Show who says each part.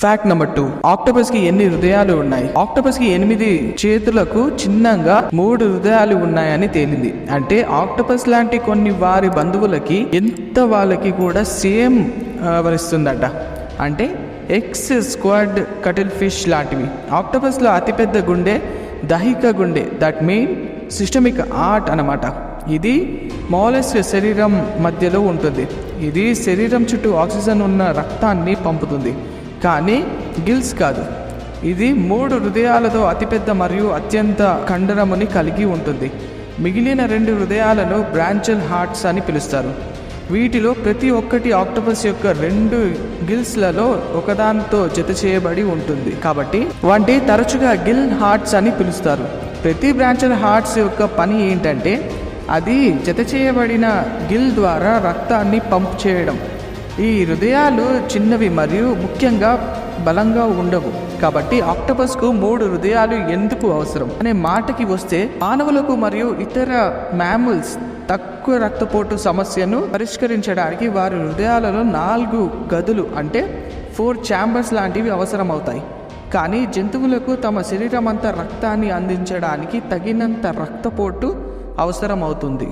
Speaker 1: Fact number two ఆక్టోపస్కి ఎన్ని హృదయాలు ఉన్నాయి? ఆక్టోపస్కి ఎనిమిది చేతులకు చిన్నంగా మూడు హృదయాలు ఉన్నాయని తేలింది. అంటే ఆక్టోపస్ లాంటి కొన్ని వారి బంధువులకి ఎంత వాళ్ళకి కూడా సేమ్ వరిస్తుందట. అంటే ఎక్స్ స్క్వాడ్ కటిల్ ఫిష్ లాంటివి. ఆక్టోపస్లో అతిపెద్ద గుండె దహిక గుండె. దట్ మీన్ సిస్టమిక్ ఆర్ట్ అన్నమాట. ఇది మాలెస్క్ శరీరం మధ్యలో ఉంటుంది. ఇది శరీరం చుట్టూ ఆక్సిజన్ ఉన్న రక్తాన్ని పంపుతుంది. కానీ గిల్స్ కాదు. ఇది మూడు హృదయాలతో అతిపెద్ద మరియు అత్యంత కండరముని కలిగి ఉంటుంది. మిగిలిన రెండు హృదయాలను బ్రాంచల్ హార్ట్స్ అని పిలుస్తారు. వీటిలో ప్రతి ఒక్కటి ఆక్టోపస్ యొక్క రెండు గిల్స్లలో ఒకదానితో జత చేయబడి ఉంటుంది. కాబట్టి వంటి తరచుగా గిల్ హార్ట్స్ అని పిలుస్తారు. ప్రతి బ్రాంచల్ హార్ట్స్ యొక్క పని ఏంటంటే అది జత చేయబడిన గిల్ ద్వారా రక్తాన్ని పంప్ చేయడం. ఈ హృదయాలు చిన్నవి మరియు ముఖ్యంగా బలంగా ఉండవు. కాబట్టి ఆక్టోపస్కు మూడు హృదయాలు ఎందుకు అవసరం? అనే మాటకి వస్తే మానవులకు మరియు ఇతర మ్యామల్స్ తక్కువ రక్తపోటు సమస్యను పరిష్కరించడానికి వారి హృదయాలలో నాలుగు గదులు అంటే ఫోర్ ఛాంబర్స్ లాంటివి అవసరమవుతాయి. కానీ జంతువులకు తమ శరీరం అంతా రక్తాన్ని అందించడానికి తగినంత రక్తపోటు అవసరమవుతుంది.